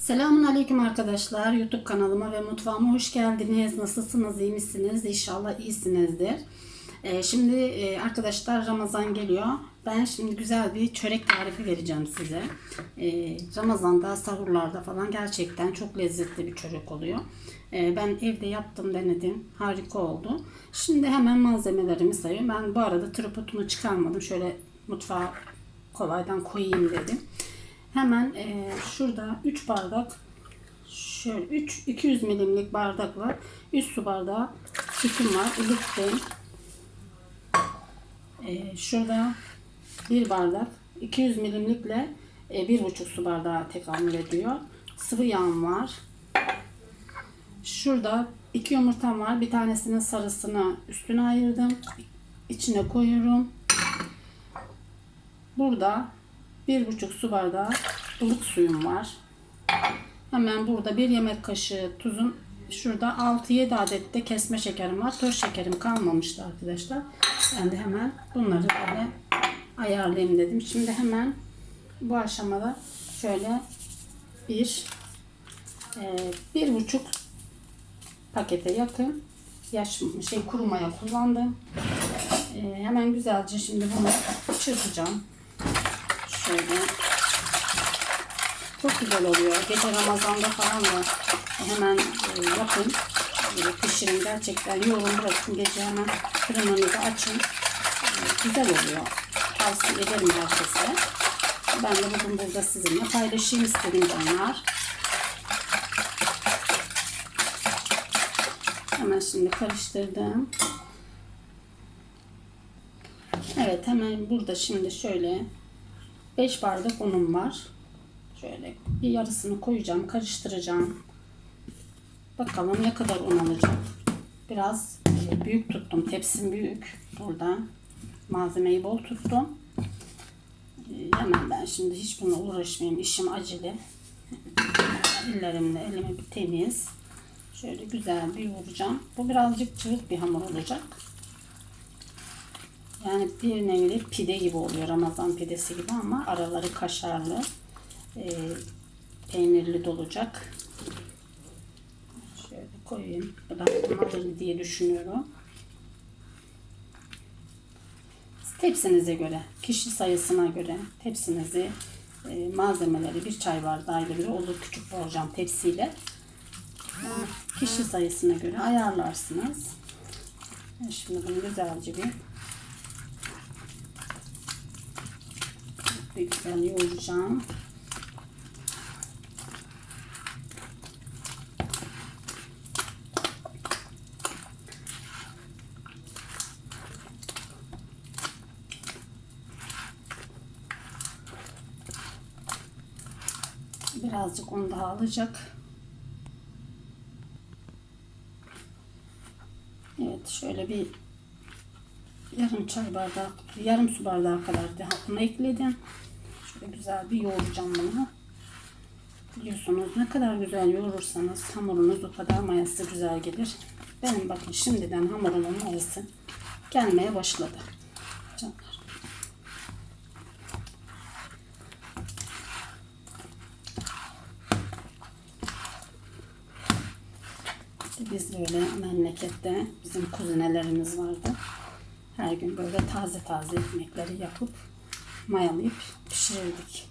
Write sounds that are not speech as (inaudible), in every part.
Selamun Aleyküm arkadaşlar. YouTube kanalıma ve mutfağıma hoş geldiniz. Nasılsınız? iyi misiniz? İnşallah iyisinizdir. Ee, şimdi e, arkadaşlar Ramazan geliyor. Ben şimdi güzel bir çörek tarifi vereceğim size. Ee, Ramazan'da, sahurlarda falan gerçekten çok lezzetli bir çörek oluyor. Ee, ben evde yaptım, denedim. Harika oldu. Şimdi hemen malzemelerimi sayıyorum. Ben bu arada tripodumu çıkarmadım. Şöyle mutfağa kolaydan koyayım dedim. Hemen e, şurada 3 bardak şöyle 3 200 milimlik bardakla 3 su bardağı sütüm var. ılıttım. E, şurada bir bardak 200 milimlikle e, bir buçuk su bardağı tekamül ediyor. Sıvı yağım var. Şurada iki yumurtam var. Bir tanesinin sarısını üstüne ayırdım. İçine koyuyorum. Burada bir buçuk su bardağı ılık suyum var. Hemen burada bir yemek kaşığı tuzum. Şurada 6-7 adet de kesme şekerim var. Toz şekerim kalmamıştı arkadaşlar. Ben de hemen bunları böyle ayarlayayım dedim. Şimdi hemen bu aşamada şöyle bir e, bir buçuk pakete yakın yaş şey kuru maya kullandım. E, hemen güzelce şimdi bunu çırpacağım. Şöyle. Çok güzel oluyor. Gece Ramazan'da falan da hemen e, yapın. Böyle pişirin. Gerçekten yoğurun bırakın. Gece hemen fırınınızı açın. E, güzel oluyor. Tavsiye ederim herkese. Ben de bugün burada sizinle paylaşayım istedim canlar. Hemen şimdi karıştırdım. Evet hemen burada şimdi şöyle 5 bardak unum var. Şöyle bir yarısını koyacağım, karıştıracağım. Bakalım ne kadar un alacağım. Biraz e, büyük tuttum. Tepsim büyük. Burada malzemeyi bol tuttum. E, Hemen ben şimdi hiç bununla uğraşmayayım. İşim acele. Ellerimle elimi bir temiz. Şöyle güzel bir yoğuracağım. Bu birazcık çığlık bir hamur olacak. Yani bir nevi pide gibi oluyor. Ramazan pidesi gibi ama araları kaşarlı. E, peynirli dolacak. Şöyle koyayım. Bu da hazır diye düşünüyorum. Tepsinize göre, kişi sayısına göre tepsinizi e, malzemeleri bir çay bardağıyla bir olur küçük borcam tepsiyle kişi sayısına göre ayarlarsınız. Şimdi bunu güzelce bir bir güzel yoğuracağım. Birazcık un daha alacak. Evet şöyle bir yarım çay bardağı, yarım su bardağı kadar da hapını ekledim. Şöyle güzel bir yoğuracağım bunu. Biliyorsunuz ne kadar güzel yoğurursanız hamurunuz o kadar mayası güzel gelir. Benim bakın şimdiden hamurumun mayası gelmeye başladı. Canlar. Biz böyle memlekette bizim kuzinelerimiz vardı. Her gün böyle taze taze ekmekleri yapıp mayalayıp pişirirdik.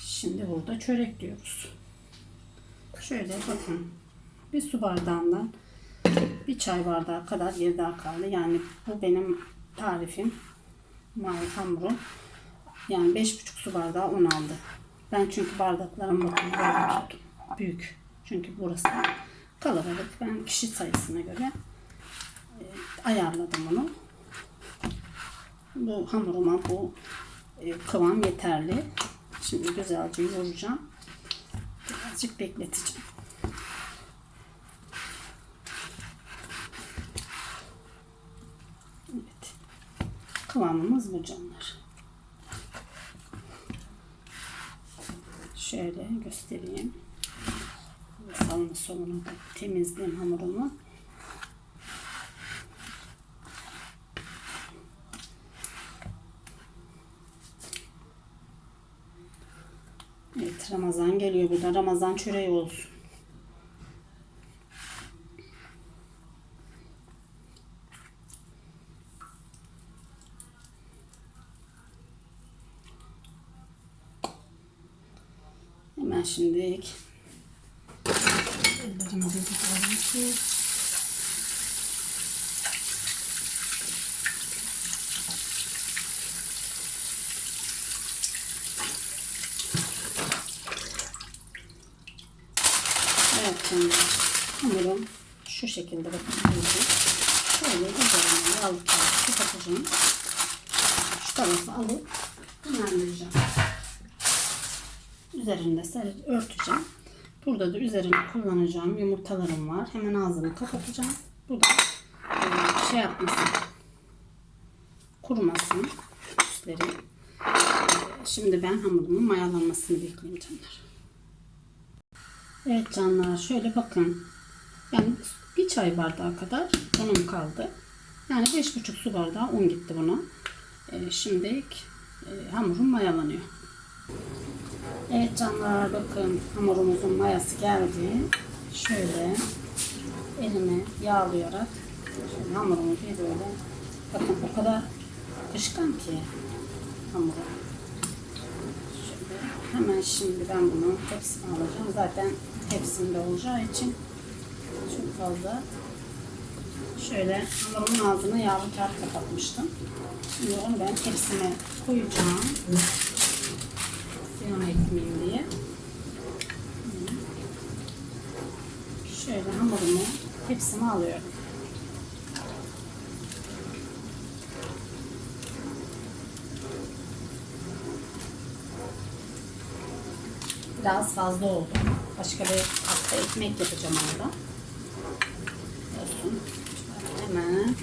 Şimdi burada çörek diyoruz. Şöyle bakın bir su bardağından bir çay bardağı kadar geri daha kaldı. Yani bu benim tarifim. Mavi hamurum. Yani beş buçuk su bardağı un aldı. Ben çünkü bardaklarım bakın. Büyük. Çünkü burası kalabalık. Ben kişi sayısına göre e, ayarladım onu. Bu hamuruma bu e, kıvam yeterli. Şimdi güzelce yoğuracağım. Birazcık bekleteceğim. Evet. Kıvamımız bu canlar. Şöyle göstereyim. Sağını solunu da temizleyeyim hamurumu. Evet Ramazan geliyor burada. Ramazan çöreği olsun. Hemen şimdi ellerimi de tutalım ki Şimdi hamurum şu şekilde bakın şöyle üzerine yağlı kağıt kapatacağım. Şu tarafı alıp dinlendireceğim. Üzerinde ser örteceğim. Burada da üzerine kullanacağım yumurtalarım var. Hemen ağzını kapatacağım. Bu da e, şey yapmasın. Kurumasın üstleri. E, Şimdi ben hamurumun mayalanmasını bekleyeyim canlar. Evet canlar şöyle bakın. Yani bir çay bardağı kadar unum kaldı. Yani 5,5 su bardağı un gitti buna. Ee, şimdi e, hamurum mayalanıyor. Evet canlar bakın hamurumuzun mayası geldi. Şöyle elimi yağlayarak şöyle hamurumu bir böyle bakın o kadar akışkan ki hamuru. Şöyle hemen şimdi ben bunu hepsini alacağım. Zaten hepsinde olacağı için çok fazla şöyle hamurumun ağzına yağlı kağıt kapatmıştım. Şimdi onu ben hepsine koyacağım. Ziyan etmeyeyim diye. Şöyle hamurumu hepsini alıyorum. Biraz fazla oldu. Başka bir hafta ekmek yapacağım orada. Hemen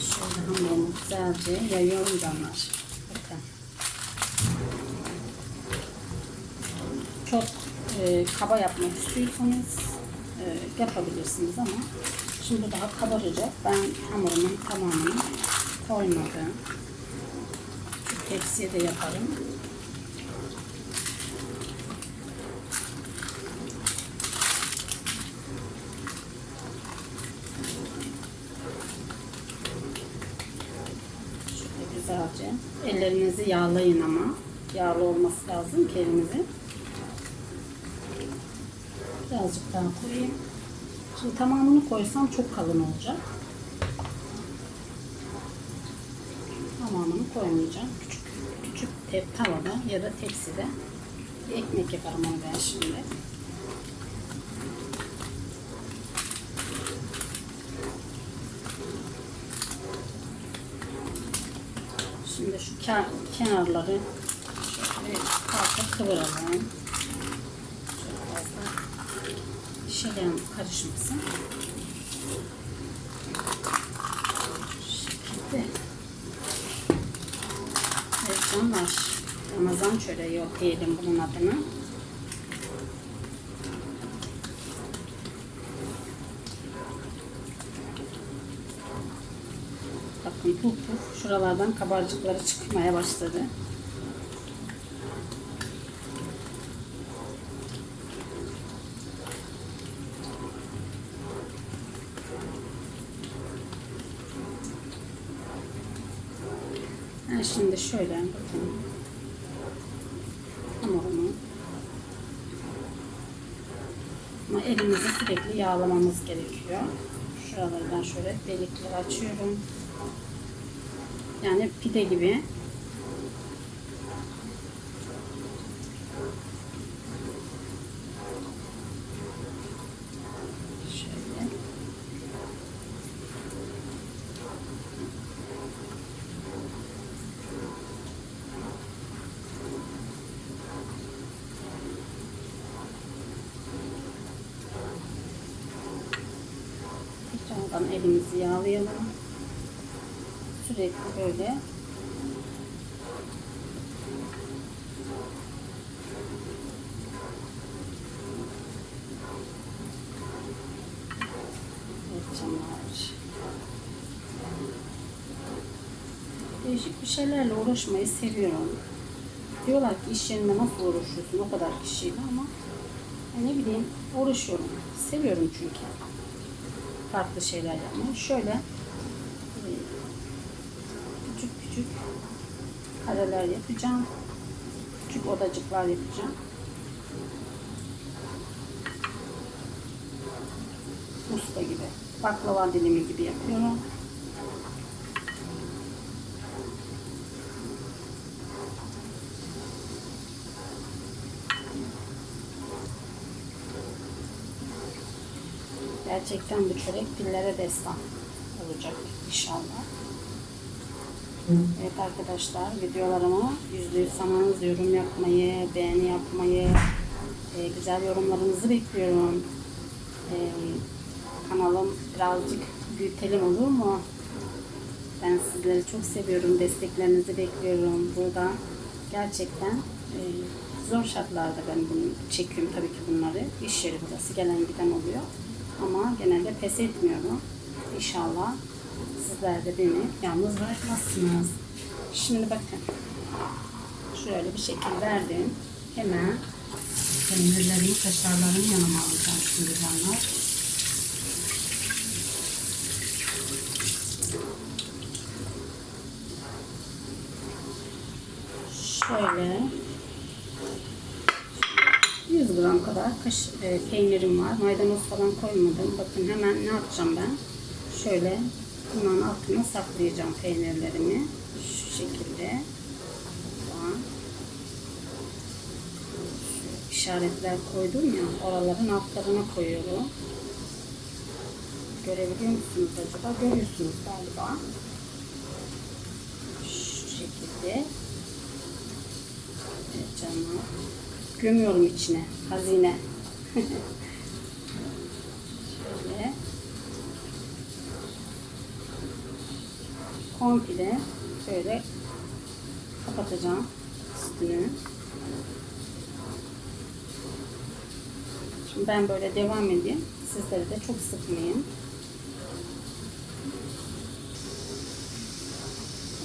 şöyle hamurumu güzelce yayıyorum canlar. Bakın. Çok e, kaba yapmak istiyorsanız e, yapabilirsiniz ama şimdi daha kabaracak. Ben hamurumun tamamını koymadım. Tepsiye de yaparım. Şöyle güzelce. Ellerinizi yağlayın ama. Yağlı olması lazım ki elinizin. Birazcık daha koyayım. Şimdi tamamını koysam çok kalın olacak. Tamamını koymayacağım. Küçük küçük tep tavada ya da tepside ekmek yaparım onu ben şimdi. Şimdi şu ke- kenarları şöyle kıvıralım. Çok fazla şelen karışmasın. Şekilde. Evet canlar. Ramazan çöreği diyelim bunun adını. Bakın puf puf şuralardan kabarcıkları çıkmaya başladı. Şimdi şöyle bakın hamurumu ama elimizi sürekli yağlamamız gerekiyor. Şuralardan şöyle delikleri açıyorum. Yani pide gibi. Tekrardan elimizi yağlayalım. Sürekli böyle. Değişik bir şeylerle uğraşmayı seviyorum. Diyorlar ki iş yerinde nasıl uğraşıyorsun o kadar kişiyle ama ne bileyim uğraşıyorum. Seviyorum çünkü. Farklı şeyler yapmayı. Şöyle e, küçük küçük kareler yapacağım. Küçük odacıklar yapacağım. Usta gibi. Baklava dilimi gibi yapıyorum. Gerçekten bu çörek dillere destan olacak inşallah. Evet arkadaşlar videolarıma yüzde yüz sananız yorum yapmayı, beğeni yapmayı, e, güzel yorumlarınızı bekliyorum. E, kanalım birazcık büyütelim olur mu? Ben sizleri çok seviyorum. Desteklerinizi bekliyorum. Burada gerçekten e, zor şartlarda ben bunu çekiyorum tabii ki bunları. İş yeri burası. Gelen giden oluyor. Ama genelde pes etmiyorum. İnşallah sizler de beni yalnız bırakmazsınız. Şimdi bakın. Şöyle bir şekil verdim. Hemen peynirlerimi, kaşarlarımı yanıma alacağım şimdi canlar. Şöyle 100 gram kadar kaş, e, peynirim var. Maydanoz falan koymadım. Bakın hemen ne yapacağım ben? Şöyle bunun altına saklayacağım peynirlerimi. Şu şekilde. Şu işaretler koydum ya. Oraların altlarına koyuyorum. Görebiliyor musunuz acaba? Görüyorsunuz galiba. Şu şekilde. Evet canlar. Gömüyorum içine. Hazine. (laughs) Şöyle. Komple şöyle kapatacağım üstünü. Şimdi ben böyle devam edeyim. Sizleri de çok sıkmayın.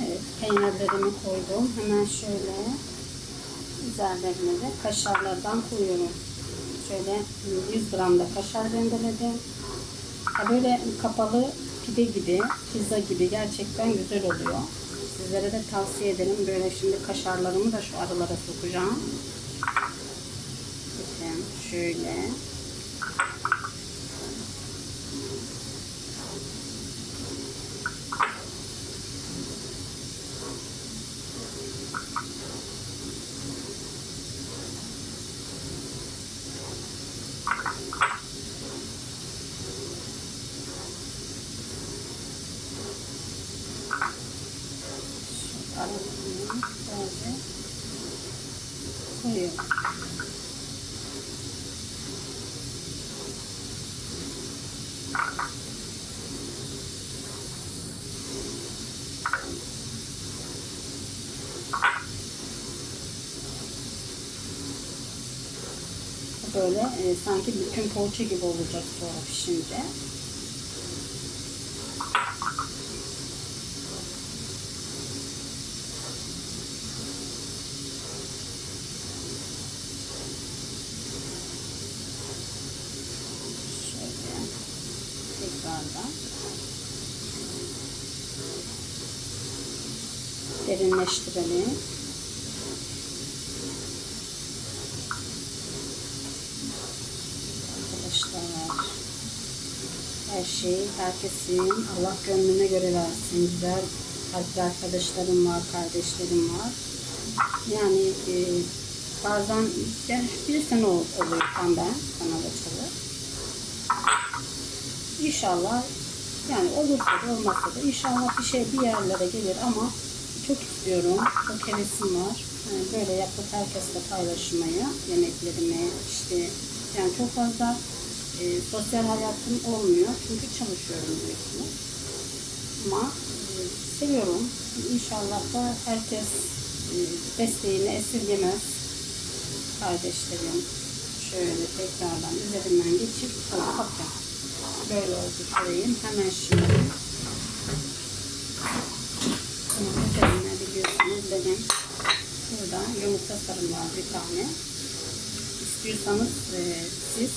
Evet, peynirlerimi koydum. Hemen şöyle üzerlerine de kaşarlardan koyuyorum. Şöyle 100 gram da kaşar rendeledim. Böyle kapalı pide gibi, pizza gibi gerçekten güzel oluyor. Sizlere de tavsiye ederim. Böyle şimdi kaşarlarımı da şu aralara sokacağım. Bakın şöyle. aralarına böyle koyuyorum. Böyle e, sanki bütün poğaça gibi olacak sonra pişince. Tekrardan derinleştirelim. Arkadaşlar her şey herkesin Allah gönlüne göre versin. Güzel kalpli arkadaşlarım var, kardeşlerim var. Yani e, bazen ben bir sene ol- oluyor tam ben kanal açalı. İnşallah yani olursa da olmazsa da inşallah bir şey bir yerlere gelir ama çok istiyorum. Çok hevesim var. Yani böyle yapıp herkesle paylaşmayı, yemeklerimi işte yani çok fazla e, sosyal hayatım olmuyor. Çünkü çalışıyorum biliyorsunuz. Ama e, seviyorum. İnşallah da herkes e, desteğini esirgemez. Kardeşlerim şöyle tekrardan üzerinden geçip bakın böyle oldu şurayım. Hemen şimdi üzerine biliyorsunuz benim Burada yumurta sarım bir tane. İstiyorsanız e, siz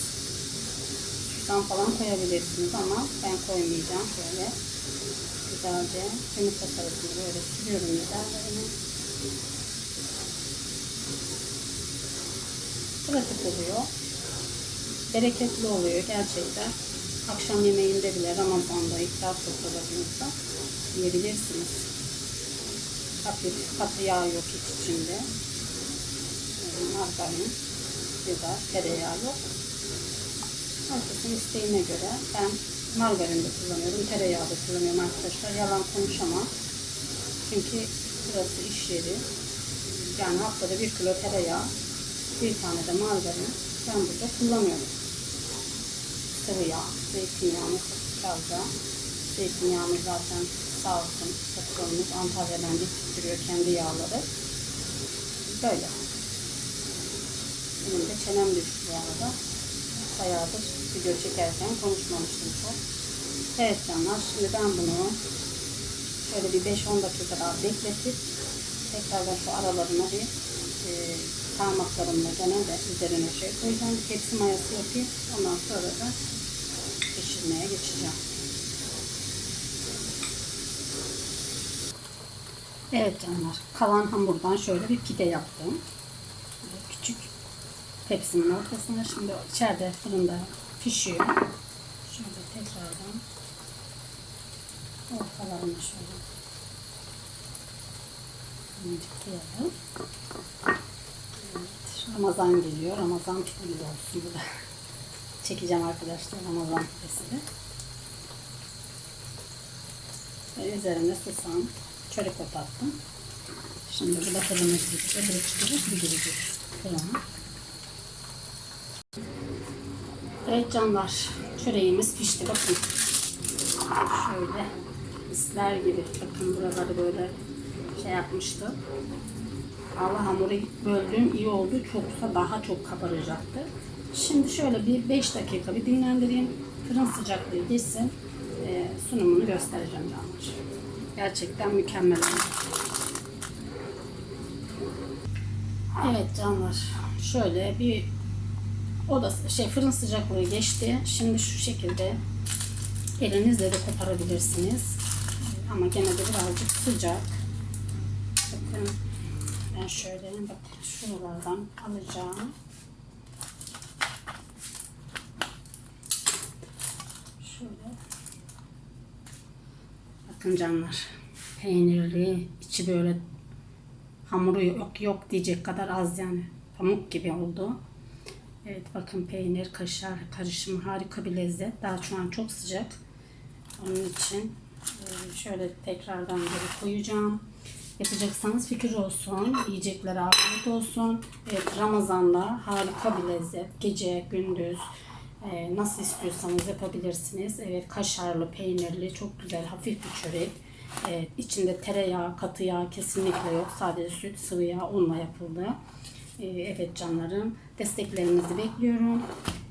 susam falan koyabilirsiniz ama ben koymayacağım. Şöyle güzelce yumurta sarısını böyle sürüyorum üzerlerine. Pratik oluyor. Bereketli oluyor gerçekten. Akşam yemeğinde bile Ramazan'da iftar sofralarınızda yiyebilirsiniz. Hafif katı yağ yok hiç içinde. Margarin ya da tereyağı yok. Herkesin isteğine göre ben margarin de kullanıyorum, tereyağı da kullanıyorum arkadaşlar. Yalan konuşamam. Çünkü burası iş yeri. Yani haftada bir kilo tereyağı, bir tane de margarin ben burada kullanıyorum. Sıvı yağ, zeytinyağımız fazla. Zeytinyağımız zaten sağ olsun patronumuz Antalya'dan getirtiyor kendi yağları. Böyle. Benim de çenem düştü bu arada. Bayağıdır video çekerken konuşmamıştım çok. Evet canlar şimdi ben bunu şöyle bir 5-10 dakika daha bekletip tekrardan şu aralarına bir e, parmaklarımla gene de üzerine şey koyacağım. Tepsi mayası yapayım. Ondan sonra da pişirmeye geçeceğim. Evet canlar. Kalan hamurdan şöyle bir pide yaptım. Küçük tepsimin ortasına. Şimdi içeride fırında pişiyor. Şöyle tekrardan ortalarına şöyle mıncıklayalım. Evet, Ramazan geliyor. Ramazan pidemiz olsun bu da. (laughs) Çekeceğim arkadaşlar Ramazan pidesini. Ve üzerine susam, çörek ot attım. Şimdi bu da fırına girecek. Öbürü çıkacak, bir girecek fırına. Evet canlar, çöreğimiz pişti. Bakın. Şöyle misler gibi. Bakın buraları böyle şey yapmıştı. Allah hamuru böldüğüm iyi oldu. Çoksa daha çok kabaracaktı. Şimdi şöyle bir 5 dakika bir dinlendireyim. Fırın sıcaklığı geçsin. Ee, sunumunu göstereceğim canlar. Gerçekten mükemmel oldu. Evet canlar. Şöyle bir odası şey fırın sıcaklığı geçti. Şimdi şu şekilde elinizle de koparabilirsiniz. Ama gene de birazcık sıcak. Bakın ben şöyle bak şuralardan alacağım. Şöyle. Bakın canlar. Peynirli, içi böyle hamuru yok yok diyecek kadar az yani. Pamuk gibi oldu. Evet bakın peynir, kaşar karışımı harika bir lezzet. Daha şu an çok sıcak. Onun için e, şöyle tekrardan geri koyacağım. Yapacaksanız fikir olsun. Yiyeceklere afiyet olsun. Evet Ramazan'da harika bir lezzet. Gece, gündüz e, nasıl istiyorsanız yapabilirsiniz. Evet kaşarlı, peynirli, çok güzel, hafif bir çörek. Evet, içinde tereyağı, katı yağ kesinlikle yok. Sadece süt, sıvı yağ, unla yapıldı. Ee, Evet canlarım, desteklerinizi bekliyorum.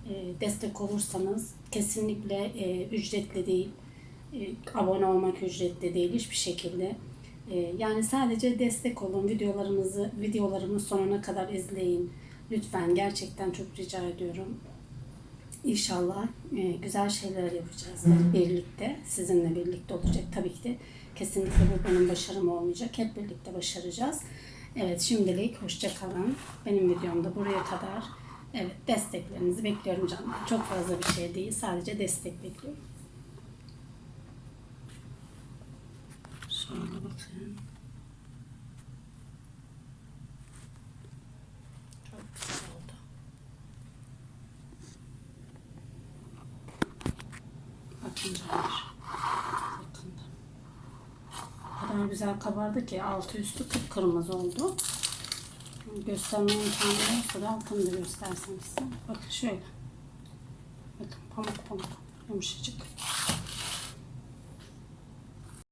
Ee, Destek olursanız kesinlikle e, ücretli değil, E, abone olmak ücretli değil hiçbir şekilde. E, Yani sadece destek olun, videolarımızı, videolarımı sonuna kadar izleyin. Lütfen gerçekten çok rica ediyorum. İnşallah e, güzel şeyler yapacağız birlikte. Sizinle birlikte olacak tabii ki de. Kesinlikle bu benim başarım olmayacak. Hep birlikte başaracağız. Evet şimdilik hoşça kalın. Benim videom da buraya kadar. Evet desteklerinizi bekliyorum canım. Çok fazla bir şey değil. Sadece destek bekliyorum. Şöyle bakın. Çok güzel oldu. Bakın canlar. Bakın. O kadar güzel kabardı ki altı üstü kıpkırmızı oldu. Gösterme imkanı olsa da altını da göstersem size. Bakın şöyle. Bakın pamuk pamuk. Yumuşacık.